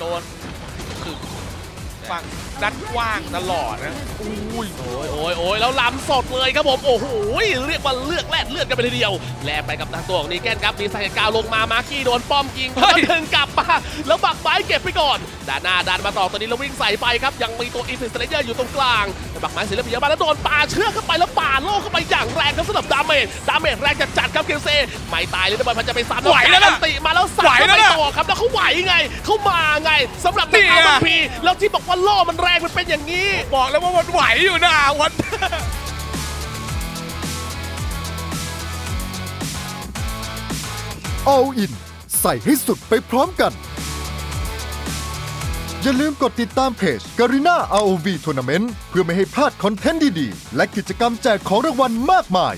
โดนคือฝั่งด้านกว้างตลอดนะอุ้ยโอ้ยโอ้ยโอ้ยแล้วล้ำสดเลยครับผม โอ้โห เรียกว่าเลือกแลดเลือดกันไปทีเดียว แลกไปกับทางตัวของนีแกนครับมีสายกาวลงมา มาร์กี้โดนป้อมยิงแล้วดึงกลับมา แล้วบักไม้เก็บไปก่อน ด้านหน้าดันมาต่อตอนนี้แล้ววิ่งใส่ไปครับ ยังมีตัวอีฟิสเลเยอร์อยู่ตรงกลางแต่บักไม้ศิลปิยามาแล้วโดนปาเชือกเข้าไปแล้วปาโล่เข้าไปอย่างแรงครับสำหรับดาเมจ ดาเมจแรงจัดจัดๆครับเกลเซไม่ตายเลยนะบอลพันจะไปซ้ำไหวแล้วนะอัติมาแล้วสับไหวเข้าแล้วไปนะต่อ ครับแล้วเขาไหวไงเขามาไงสำหรับนี่นักไงอาร์พีแล้วที่บอกว่าโล่มันแรงมันเป็นอย่างนี้ บอกแล้วว่ามันไหวอยู่นะวัน All In ใส่ให้สุดไปพร้อมกัน อย่าลืมกดติดตามเพจ Garena ROV Tournament เพื่อไม่ให้พลาดคอนเทนต์ดีๆ และกิจกรรมแจกของรางวัลมากมาย